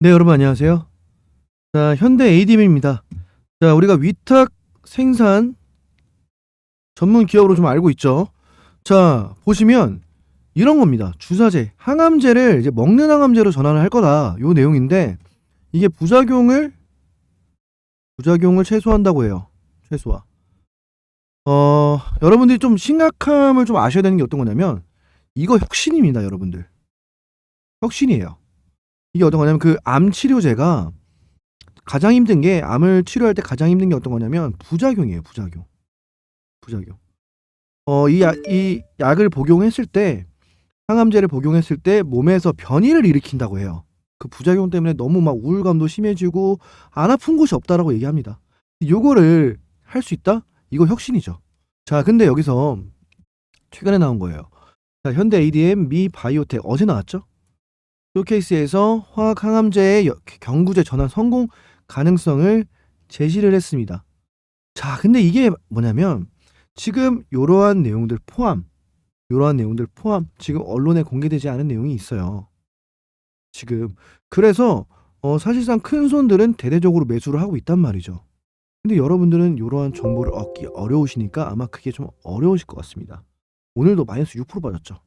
네, 여러분 안녕하세요. 자, 현대 ADM입니다. 자, 우리가 위탁 생산 전문 기업으로 좀 알고 있죠. 자, 보시면 이런 겁니다. 주사제, 항암제를 이제 먹는 항암제로 전환을 할 거다. 요 내용인데 이게 부작용을 부작용을 최소화한다고 해요. 최소화. 어, 여러분들이 좀 심각함을 좀 아셔야 되는 게 어떤 거냐면 이거 혁신입니다, 여러분들. 혁신이에요. 이게 어떤 거냐면 그 암 치료제가 가장 힘든 게 암을 치료할 때 가장 힘든 게 어떤 거냐면 부작용이에요. 부작용. 부작용. 어, 이, 약, 이 약을 복용했을 때 항암제를 복용했을 때 몸에서 변이를 일으킨다고 해요. 그 부작용 때문에 너무 막 우울감도 심해지고 안 아픈 곳이 없다라고 얘기합니다. 요거를 할 수 있다? 이거 혁신이죠. 자, 근데 여기서 최근에 나온 거예요. 자, 현대 ADM 미 바이오텍 어제 나왔죠? 쇼케이스에서 화학 항암제의 여- 경구제 전환 성공 가능성을 제시를 했습니다. 자, 근데 이게 뭐냐면 지금 이러한 내용들 포함, 이러한 내용들 포함 지금 언론에 공개되지 않은 내용이 있어요. 지금 그래서 어, 사실상 큰 손들은 대대적으로 매수를 하고 있단 말이죠. 근데 여러분들은 이러한 정보를 얻기 어려우시니까 아마 그게 좀 어려우실 것 같습니다. 오늘도 마이너스 6% 빠졌죠.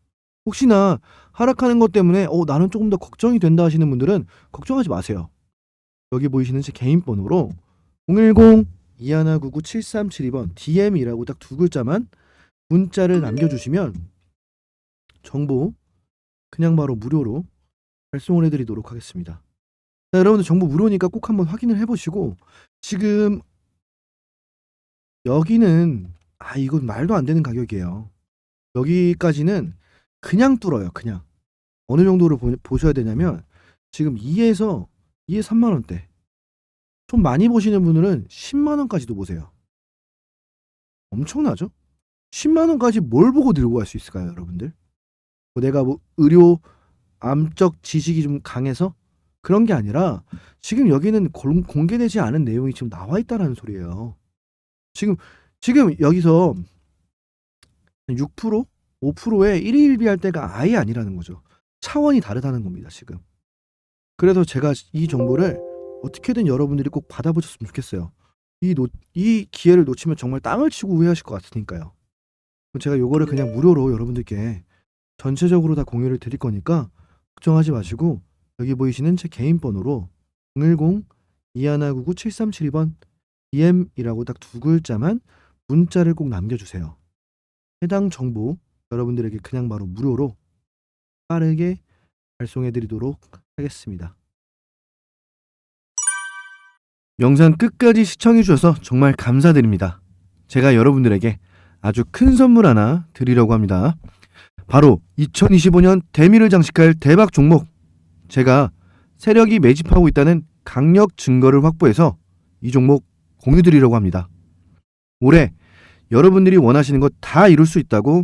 혹시나 하락하는 것 때문에 어 나는 조금 더 걱정이 된다 하시는 분들은 걱정하지 마세요. 여기 보이시는 제 개인 번호로 010 2199 7372번 DM이라고 딱 두 글자만 문자를 남겨주시면 정보 그냥 바로 무료로 발송을 해드리도록 하겠습니다. 자, 여러분들 정보 무료니까 꼭 한번 확인을 해보시고 지금 여기는 아 이건 말도 안 되는 가격이에요. 여기까지는 그냥 뚫어요. 그냥 어느 정도를 보, 보셔야 되냐면 지금 2에서 2에 3만 원대 좀 많이 보시는 분들은 10만 원까지도 보세요. 엄청나죠? 10만 원까지 뭘 보고 들고 갈 수 있을까요, 여러분들? 뭐 내가 뭐 의료 암적 지식이 좀 강해서 그런 게 아니라 지금 여기는 공- 공개되지 않은 내용이 지금 나와 있다라는 소리예요. 지금 지금 여기서 6% 5%에 1일 비할 때가 아예 아니라는 거죠. 차원이 다르다는 겁니다, 지금. 그래서 제가 이 정보를 어떻게든 여러분들이 꼭 받아보셨으면 좋겠어요. 이, 놓, 이 기회를 놓치면 정말 땅을 치고 후회하실 것 같으니까요. 제가 요거를 그냥 무료로 여러분들께 전체적으로 다 공유를 드릴 거니까 걱정하지 마시고 여기 보이시는 제 개인 번호로 010 2199 7372번 DM이라고 딱 두 글자만 문자를 꼭 남겨주세요. 해당 정보 여러분들에게 그냥 바로 무료로 빠르게 발송해 드리도록 하겠습니다. 영상 끝까지 시청해 주셔서 정말 감사드립니다. 제가 여러분들에게 아주 큰 선물 하나 드리려고 합니다. 바로 2025년 대미를 장식할 대박 종목. 제가 세력이 매집하고 있다는 강력 증거를 확보해서 이 종목 공유 드리려고 합니다. 올해 여러분들이 원하시는 것 다 이룰 수 있다고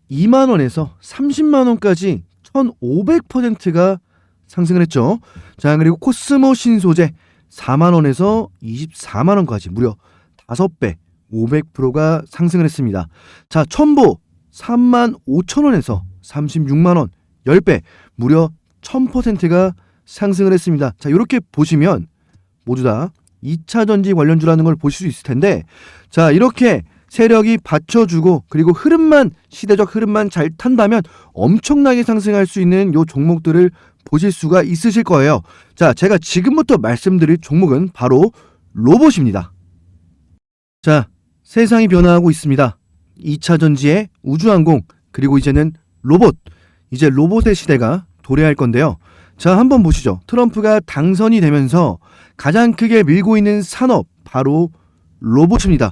2만 원에서 30만 원까지 1,500%가 상승을 했죠. 자, 그리고 코스모 신소재 4만 원에서 24만 원까지 무려 5배 500%가 상승을 했습니다. 자, 첨보 3만 5천 원에서 36만 원 10배 무려 1000%가 상승을 했습니다. 자, 이렇게 보시면 모두 다 2차 전지 관련주라는 걸 보실 수 있을 텐데 자, 이렇게 세력이 받쳐주고 그리고 흐름만 시대적 흐름만 잘 탄다면 엄청나게 상승할 수 있는 요 종목들을 보실 수가 있으실 거예요. 자, 제가 지금부터 말씀드릴 종목은 바로 로봇입니다. 자, 세상이 변화하고 있습니다. 2차 전지의 우주항공 그리고 이제는 로봇 이제 로봇의 시대가 도래할 건데요. 자, 한번 보시죠. 트럼프가 당선이 되면서 가장 크게 밀고 있는 산업 바로 로봇입니다.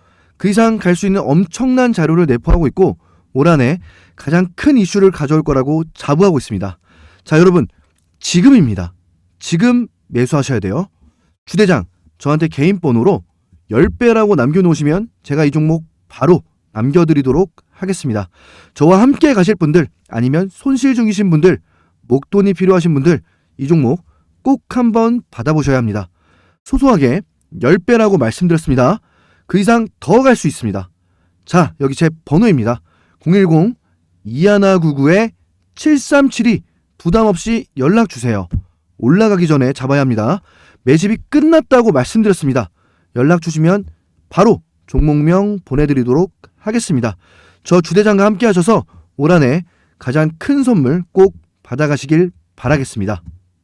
그 이상 갈 수 있는 엄청난 자료를 내포하고 있고 올 한해 가장 큰 이슈를 가져올 거라고 자부하고 있습니다. 자 여러분 지금입니다. 지금 매수하셔야 돼요. 주대장, 저한테 개인 번호로 10배라고 남겨놓으시면 제가 이 종목 바로 남겨드리도록 하겠습니다. 저와 함께 가실 분들, 아니면 손실 중이신 분들, 목돈이 필요하신 분들, 이 종목 꼭 한번 받아보셔야 합니다. 소소하게 10배라고 말씀드렸습니다. 그 이상 더 갈 수 있습니다. 자, 여기 제 번호입니다. 010-2199-7372 부담 없이 연락 주세요. 올라가기 전에 잡아야 합니다. 매집이 끝났다고 말씀드렸습니다. 연락 주시면 바로 종목명 보내드리도록 하겠습니다. 저 주대장과 함께 하셔서 올 한 해 가장 큰 선물 꼭 받아가시길 바라겠습니다.